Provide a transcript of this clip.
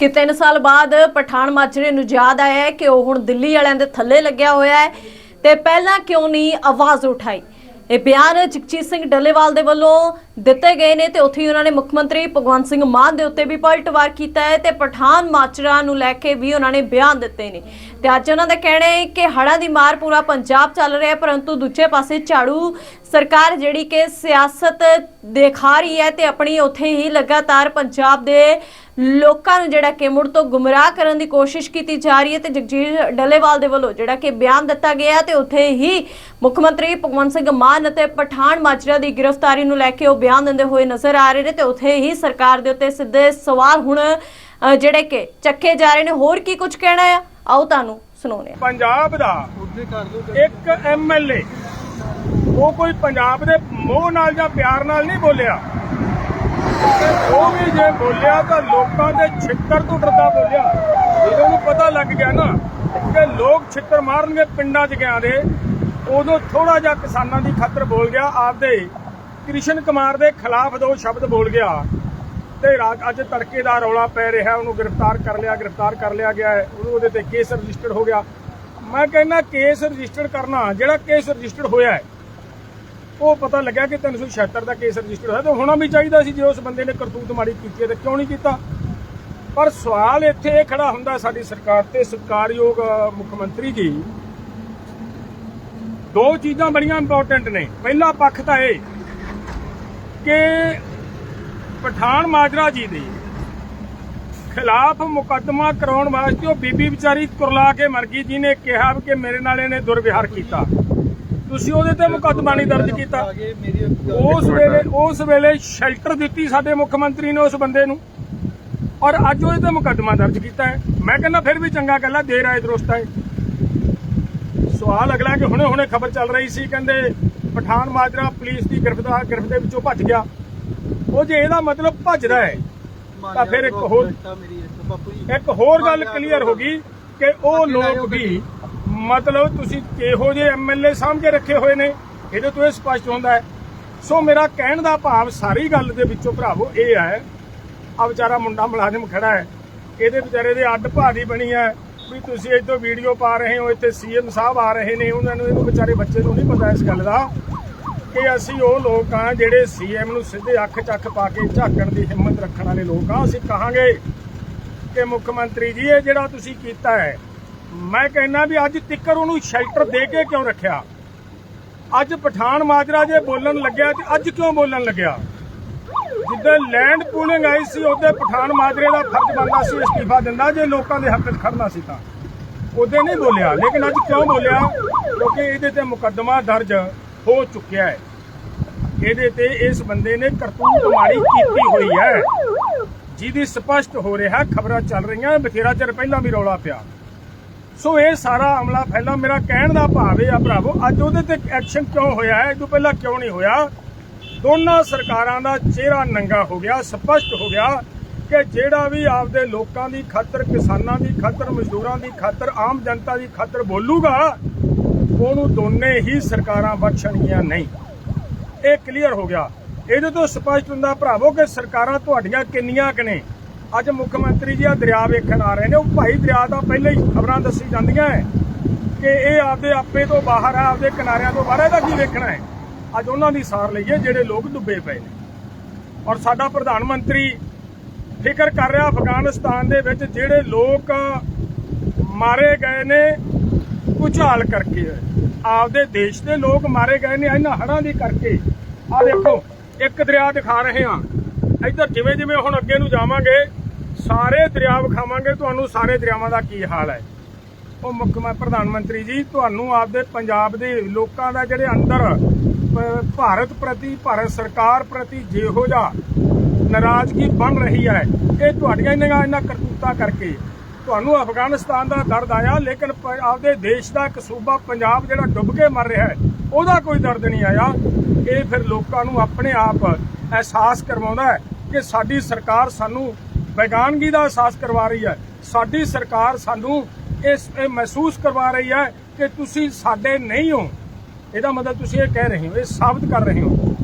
ਕਿ 3 ਸਾਲ ਬਾਅਦ ਪਠਾਨ ਮਾਜਰੇ ਨੂੰ ਯਾਦ ਆਇਆ ਹੈ ਕਿ ਉਹ ਹੁਣ ਦਿੱਲੀ ਵਾਲਿਆਂ ਦੇ ਥੱਲੇ ਲੱਗਿਆ ਹੋਇਆ ਹੈ ਤੇ ਪਹਿਲਾਂ ਕਿਉਂ ਨਹੀਂ ਆਵਾਜ਼ ਉਠਾਈ? ਇਹ ਬਿਆਨ ਜਗਜੀਤ ਸਿੰਘ ਡੱਲੇਵਾਲ ਦੇ ਵੱਲੋਂ ਦਿੱਤੇ ਗਏ ਨੇ ਤੇ ਉੱਥੇ ਹੀ ਉਹਨਾਂ ਨੇ ਮੁੱਖ ਮੰਤਰੀ ਭਗਵੰਤ ਸਿੰਘ ਮਾਨ ਦੇ ਉੱਤੇ ਵੀ ਪਲਟਵਾਰ ਕੀਤਾ ਹੈ ਤੇ ਪਠਾਨ ਮਾਜਰਾ ਨੂੰ ਲੈ ਕੇ ਵੀ ਉਹਨਾਂ ਨੇ ਬਿਆਨ ਦਿੱਤੇ ਨੇ। ਤੇ ਅੱਜ ਉਹਨਾਂ ਦਾ ਕਹਿਣਾ ਹੈ ਕਿ ਹੜ੍ਹਾਂ ਦੀ ਮਾਰ ਪੂਰਾ ਪੰਜਾਬ ਚੱਲ ਰਿਹਾ ਹੈ, ਪਰੰਤੂ ਦੂਜੇ ਪਾਸੇ ਝਾੜੂ ਸਰਕਾਰ ਜਿਹੜੀ ਕਿ ਸਿਆਸਤ ਦਿਖਾ ਰਹੀ ਹੈ ਤੇ ਆਪਣੀ ਉੱਥੇ ਹੀ ਲਗਾਤਾਰ ਪੰਜਾਬ ਦੇ ਲੋਕਾਂ ਨੂੰ ਜਿਹੜਾ ਕਿ ਮੁੜ ਤੋਂ ਗੁੰਮਰਾਹ ਕਰਨ ਦੀ ਕੋਸ਼ਿਸ਼ ਕੀਤੀ ਜਾ ਰਹੀ ਹੈ ਤੇ ਜਗਜੀਤ ਡੱਲੇਵਾਲ ਦੇ ਵੱਲੋਂ ਜਿਹੜਾ ਕਿ ਬਿਆਨ ਦਿੱਤਾ ਗਿਆ ਤੇ ਉੱਥੇ ਹੀ ਮੁੱਖ ਮੰਤਰੀ ਭਗਵੰਤ ਸਿੰਘ ਮਾਨ ਅਤੇ ਪਠਾਨ ਮਾਜਰਾ ਦੀ ਗ੍ਰਿਫਤਾਰੀ ਨੂੰ ਲੈ ਕੇ ਉਹ ਬਿਆਨ ਦਿੰਦੇ ਹੋਏ ਨਜ਼ਰ ਆ ਰਹੇ ਨੇ ਤੇ ਉੱਥੇ ਹੀ ਸਰਕਾਰ ਦੇ ਉੱਤੇ ਸਿੱਧੇ ਸਵਾਲ ਹੁਣ ਜਿਹੜੇ ਕਿ ਚੱਕੇ ਜਾ ਰਹੇ ਨੇ। ਹੋਰ ਕੀ ਕੁਝ ਕਹਿਣਾ ਆ? ਆਓ ਤੁਹਾਨੂੰ ਸੁਣਾਉਂਦੇ ਹਾਂ। ਪੰਜਾਬ ਦਾ ਇੱਕ ਐਮਐਲਏ ਉਹ ਕੋਈ ਪੰਜਾਬ ਦੇ ਮੋਹ ਨਾਲ ਜਾਂ ਪਿਆਰ ਨਾਲ ਨਹੀਂ ਬੋਲਿਆ। ਉਹ ਵੀ ਜੇ ਬੋਲਿਆ ਤਾਂ ਲੋਕਾਂ ਦੇ ਛਿੱਤਰ ਤੋਂ ਡਰਦਾ ਬੋਲਿਆ। ਜਦੋਂ ਨੂੰ ਪਤਾ ਲੱਗ ਗਿਆ ਨਾ ਕਿ ਲੋਕ ਛਿੱਤਰ ਮਾਰਨਗੇ ਪਿੰਡਾਂ 'ਚ ਗਿਆ ਦੇ ਉਦੋਂ ਥੋੜਾ ਜਿਹਾ ਕਿਸਾਨਾਂ ਦੀ ਖਾਤਰ ਬੋਲ ਗਿਆ ਆਪਦੇ ਕ੍ਰਿਸ਼ਨ ਕੁਮਾਰ ਦੇ ਖਿਲਾਫ ਦੋ ਸ਼ਬਦ ਬੋਲ ਗਿਆ ਤੇ ਰਾਤ ਅੱਜ ਤੜਕੇ ਦਾ ਰੌਲਾ ਪੈ ਰਿਹਾ, ਉਹਨੂੰ ਗ੍ਰਿਫਤਾਰ ਕਰ ਲਿਆ, ਗ੍ਰਿਫਤਾਰ ਕਰ ਲਿਆ ਗਿਆ ਉਹਨੂੰ ਉਹਦੇ ਤੇ ਕੇਸ ਰਜਿਸਟਰ ਹੋ ਗਿਆ। ਮੈਂ ਕਹਿੰਦਾ ਕੇਸ ਰਜਿਸਟਰਡ ਕਰਨਾ, ਜਿਹੜਾ ਕੇਸ ਰਜਿਸਟਰਡ ਹੋਇਆ ਹੈ, ਉਹ ਪਤਾ ਲੱਗਿਆ ਕਿ 376 ਦਾ ਕੇਸ ਰਜਿਸਟਰ ਹੋਇਆ ਤੇ ਹੋਣਾ ਵੀ ਚਾਹੀਦਾ ਸੀ ਜੇ ਉਸ ਬੰਦੇ ਨੇ ਕਰਤੂਤ ਮਾੜੀ ਕੀਤੀ ਹੈ ਤੇ ਕਿਉਂ ਨਹੀਂ ਕੀਤਾ। ਪਰ ਸਵਾਲ ਇੱਥੇ ਇਹ ਖੜਾ ਹੁੰਦਾ ਸਾਡੀ ਸਰਕਾਰ ਤੇ ਸਤਿਕਾਰਯੋਗ ਮੁੱਖ ਮੰਤਰੀ ਜੀ। ਦੋ ਚੀਜ਼ਾਂ ਬੜੀਆਂ ਇੰਪੋਰਟੈਂਟ ਨੇ। ਪਹਿਲਾ ਪੱਖ ਤਾਂ ਇਹ ਕਿ ਪਠਾਨ ਮਾਜਰਾ ਜੀ ਦੇ ਖਿਲਾਫ ਮੁਕੱਦਮਾ ਕਰਾਉਣ ਵਾਸਤੇ ਉਹ ਬੀਬੀ ਵਿਚਾਰੀ ਕੁਰਲਾ ਕੇ ਮਰ ਗਈ, ਜਿਹਨੇ ਕਿਹਾ ਕਿ ਮੇਰੇ ਨਾਲ ਇਹਨੇ ਦੁਰਵਿਹਾਰ ਕੀਤਾ। ਤੁਸੀਂ ਉਹਦੇ ਤੇ ਮੁਕੱਦਮਾ ਨਹੀਂ ਦਰਜ ਕੀਤਾ। ਉਸ ਵੇਲੇ ਉਸ ਵੇਲੇ ਸ਼ੈਲਟਰ ਦਿੱਤੀ ਸਾਡੇ ਮੁੱਖ ਮੰਤਰੀ ਨੇ ਉਸ ਬੰਦੇ ਨੂੰ ਔਰ ਅੱਜ ਉਹਦੇ ਤੇ ਮੁਕੱਦਮਾ ਦਰਜ ਕੀਤਾ ਹੈ। ਮੈਂ ਕਹਿੰਦਾ ਫਿਰ ਵੀ ਚੰਗਾ ਗੱਲ ਹੈ ਦੇਰ ਆਏ ਦਰੁਸਤ ਹੈ ਸਵਾਲ ਅਗਲਾ ਕਿ ਹੁਣੇ ਹੁਣੇ ਖਬਰ ਚੱਲ ਰਹੀ ਸੀ, ਕਹਿੰਦੇ ਪਠਾਨ ਮਾਜਰਾ ਪੁਲਿਸ ਦੀ ਗ੍ਰਿਫਤਾਰ ਗ੍ਰਿਫਤ ਦੇ ਵਿੱਚੋਂ ਭੱਜ ਗਿਆ। ਉਹ ਜੇ ਇਹਦਾ ਮਤਲਬ ਭੱਜਦਾ ਹੈ ਤਾਂ ਫਿਰ ਇੱਕ ਹੋਰ ਇੱਕ ਹੋਰ ਗੱਲ ਕਲੀਅਰ ਹੋ ਗਈ ਕਿ ਉਹ ਲੋਕ ਵੀ ਮਤਲਬ ਤੁਸੀਂ ਕਿਹੋ ਜਿਹੇ ਐਮਐਲਏ ਸਮਝ ਰੱਖੇ ਹੋਏ ਨੇ ਇਹਦੇ ਤੋਂ ਇਹ ਸਪਸ਼ਟ ਹੁੰਦਾ ਹੈ। ਸੋ ਮੇਰਾ ਕਹਿਣ ਦਾ ਭਾਵ ਸਾਰੀ ਗੱਲ ਦੇ ਵਿੱਚੋਂ ਭਰਾਵੋ ਇਹ ਹੈ ਆ ਵਿਚਾਰਾ ਮੁੰਡਾ ਮੁਲਾਜ਼ਮ ਖੜਾ ਹੈ ਇਹਦੇ ਵਿਚਾਰੇ ਦੇ ਅੱਡ ਭਾਦੀ ਬਣੀ ਹੈ। ਵੀ ਤੁਸੀਂ ਇੱਥੋਂ ਵੀਡੀਓ ਪਾ ਰਹੇ ਹੋ, ਇੱਥੇ ਸੀਐਮ ਸਾਹਿਬ ਆ ਰਹੇ ਨੇ, ਉਹਨਾਂ ਨੂੰ ਇਹਨੂੰ ਵਿਚਾਰੇ ਬੱਚੇ ਨੂੰ ਨਹੀਂ ਪਤਾ ਇਸ ਗੱਲ ਦਾ ਕਿ ਅਸੀਂ ਉਹ ਲੋਕ ਆ ਜਿਹੜੇ ਸੀਐਮ ਨੂੰ ਸਿੱਧੇ ਅੱਖ ਚੱਖ ਪਾ ਕੇ ਝਾਕਣ ਦੀ ਹਿੰਮਤ ਰੱਖਣ ਵਾਲੇ ਲੋਕ ਆ। ਅਸੀਂ ਕਹਾਂਗੇ ਕਿ ਮੁੱਖ ਮੰਤਰੀ ਜੀ, ਇਹ ਜਿਹੜਾ ਤੁਸੀਂ ਕੀਤਾ ਹੈ, ਮੈਂ ਕਹਿੰਦਾ ਵੀ ਅੱਜ ਤਿੱਕਰ ਉਹਨੂੰ ਸ਼ੈਲਟਰ ਦੇ ਕੇ ਕਿਉਂ ਰੱਖਿਆ? ਅੱਜ ਪਠਾਨ ਮਾਜਰਾ ਜੇ ਬੋਲਣ ਲੱਗਿਆ ਤੇ ਅੱਜ ਕਿਉਂ ਬੋਲਣ ਲੱਗਿਆ? ਜਿੱਦਾਂ ਲੈਂਡ ਪੂਲਿੰਗ ਆਈ ਸੀ, ਉਹਦੇ ਪਠਾਨ ਮਾਜਰੇ ਦਾ ਫਰਜ਼ ਬਣਦਾ ਸੀ, ਅਸਤੀਫਾ ਦਿੰਦਾ, ਜੇ ਲੋਕਾਂ ਦੇ ਹੱਕ 'ਚ ਖੜਨਾ ਸੀ ਤਾਂ। ਉਹਦੇ ਨਹੀਂ ਬੋਲਿਆ, ਲੇਕਿਨ ਅੱਜ ਕਿਉਂ ਬੋਲਿਆ? ਕਿਉਂਕਿ ਇਹਦੇ ਤੇ ਮੁਕੱਦਮਾ ਦਰਜ ਹੋ ਚੁੱਕਿਆ ਹੈ। ਇਹਦੇ ਤੇ ਇਸ ਬੰਦੇ ਨੇ ਕਰਤੂਤ ਮਾੜੀ ਕੀਤੀ ਹੋਈ ਹੈ। ਜਿਹਦੀ ਸਪਸ਼ਟ ਹੋ ਰਿਹਾ, ਖਬਰਾਂ ਚੱਲ ਰਹੀਆਂ, ਬਥੇਰਾ ਚਿਰ ਪਹਿਲਾਂ ਵੀ ਰੌਲਾ ਪਿਆ। ਸੋ ਇਹ ਸਾਰਾ ਅਮਲਾ ਫੈਲਾ ਮੇਰਾ ਕਹਿਣ ਦਾ ਭਾਵ ਇਹ ਆ ਭਰਾਵੋ, ਅੱਜ ਉਹਦੇ ਤੇ ਐਕਸ਼ਨ ਕਿਉਂ ਹੋਇਆ ਹੈ? ਇਹ ਤੋਂ ਪਹਿਲਾਂ ਕਿਉਂ ਨਹੀਂ ਹੋਇਆ? ਦੋਨਾਂ ਸਰਕਾਰਾਂ ਦਾ ਚਿਹਰਾ ਨੰਗਾ ਹੋ ਗਿਆ, ਸਪਸ਼ਟ ਹੋ ਗਿਆ ਕਿ ਜਿਹੜਾ ਵੀ ਆਪਦੇ ਲੋਕਾਂ ਦੀ ਖਾਤਰ, ਕਿਸਾਨਾਂ ਦੀ ਖਾਤਰ, ਮਜ਼ਦੂਰਾਂ ਦੀ ਖਾਤਰ, ਆਮ ਜਨਤਾ ਦੀ ਖਾਤਰ ਬੋਲੂਗਾ, ਉਹਨੂੰ ਦੋਨੇ ਹੀ ਸਰਕਾਰਾਂ ਬਖਸ਼ਣਗੀਆਂ ਨਹੀਂ। ਇਹ ਕਲੀਅਰ ਹੋ ਗਿਆ। ਇਹਦੇ ਤੋਂ ਸਪਸ਼ਟ ਹੁੰਦਾ ਭਰਾਵੋ ਕਿ ਸਰਕਾਰਾਂ ਤੁਹਾਡੀਆਂ ਕਿੰਨੀਆਂ ਕਿ ਨੇ? ਅੱਜ ਮੁੱਖ ਮੰਤਰੀ ਜੀ ਆ ਦਰਿਆ ਵੇਖਣ ਆ ਰਹੇ ਨੇ, ਉਹ ਭਾਈ ਦਰਿਆ ਦਾ ਪਹਿਲਾਂ ਹੀ ਖਬਰਾਂ ਦੱਸੀ ਜਾਂਦੀਆਂ ਹੈ ਕਿ ਇਹ ਆਪਦੇ ਆਪੇ ਤੋਂ ਬਾਹਰ ਆ, ਆਪਦੇ ਕਿਨਾਰਿਆਂ ਤੋਂ ਬਾਹਰ, ਇਹਦਾ ਕੀ ਵੇਖਣਾ ਹੈ? ਅੱਜ ਉਹਨਾਂ ਦੀ ਸਾਰ ਲਈਏ ਜਿਹੜੇ ਲੋਕ ਡੁੱਬੇ ਪਏ ਨੇ। ਔਰ ਸਾਡਾ ਪ੍ਰਧਾਨ ਮੰਤਰੀ ਫਿਕਰ ਕਰ ਰਿਹਾ ਅਫਗਾਨਿਸਤਾਨ ਦੇ ਵਿੱਚ, ਜਿਹੜੇ ਲੋਕ ਮਾਰੇ ਗਏ ਨੇ ਭੁਚਾਲ ਕਰਕੇ। ਆਪਦੇ ਦੇਸ਼ ਦੇ ਲੋਕ ਮਾਰੇ ਗਏ ਨੇ, ਇਹਨਾਂ ਹੜ੍ਹਾਂ ਦੀ ਕਰਕੇ। ਆ ਦੇਖੋ, ਇੱਕ ਦਰਿਆ ਦਿਖਾ ਰਹੇ ਹਾਂ। ਇੱਧਰ ਜਿਵੇਂ ਜਿਵੇਂ ਹੁਣ ਅੱਗੇ ਨੂੰ ਜਾਵਾਂਗੇ, ਸਾਰੇ ਦਰਿਆ ਵਿਖਾਵਾਂਗੇ। ਤੁਹਾਨੂੰ ਸਾਰੇ ਦਰਿਆਵਾਂ ਦਾ ਕੀ ਹਾਲ ਹੈ? ਉਹ ਮੁੱਖ ਮੈਂ, ਪ੍ਰਧਾਨ ਮੰਤਰੀ ਜੀ, ਤੁਹਾਨੂੰ ਆਪਦੇ ਪੰਜਾਬ ਦੇ ਲੋਕਾਂ ਦਾ ਜਿਹੜੇ ਅੰਦਰ ਭਾਰਤ ਪ੍ਰਤੀ, ਭਾਰਤ ਸਰਕਾਰ ਪ੍ਰਤੀ ਜਿਹੋ ਜਿਹਾ ਨਾਰਾਜ਼ਗੀ ਬਣ ਰਹੀ ਹੈ, ਇਹ ਤੁਹਾਡੀਆਂ ਇਹਨਾਂ ਇਹਨਾਂ ਕਰਤੂਤਾਂ ਕਰਕੇ। ਤੁਹਾਨੂੰ ਅਫਗਾਨਿਸਤਾਨ ਦਾ ਦਰਦ ਆਇਆ, ਲੇਕਿਨ ਆਪਦੇ ਦੇਸ਼ ਦਾ ਇੱਕ ਸੂਬਾ ਪੰਜਾਬ ਜਿਹੜਾ ਡੁੱਬ ਕੇ ਮਰ ਰਿਹਾ ਹੈ, ਉਹਦਾ ਕੋਈ ਦਰਦ ਨਹੀਂ ਆਇਆ। ਇਹ ਫਿਰ ਲੋਕਾਂ ਨੂੰ ਆਪਣੇ ਆਪ ਅਹਿਸਾਸ ਕਰਵਾਉਂਦਾ ਹੈ ਕਿ ਸਾਡੀ ਸਰਕਾਰ ਸਾਨੂੰ ਬੇਗਾਨਗੀ ਦਾ ਅਹਿਸਾਸ ਕਰਵਾ ਰਹੀ ਹੈ। ਸਾਡੀ ਸਰਕਾਰ ਸਾਨੂੰ ਇਸ ਇਹ ਮਹਿਸੂਸ ਕਰਵਾ ਰਹੀ ਹੈ ਕਿ ਤੁਸੀਂ ਸਾਡੇ ਨਹੀਂ ਹੋ। ਇਹਦਾ ਮਤਲਬ ਤੁਸੀਂ ਇਹ ਕਹਿ ਰਹੇ ਹੋ ਇਹ ਸਾਬਤ ਕਰ ਰਹੇ ਹੋ।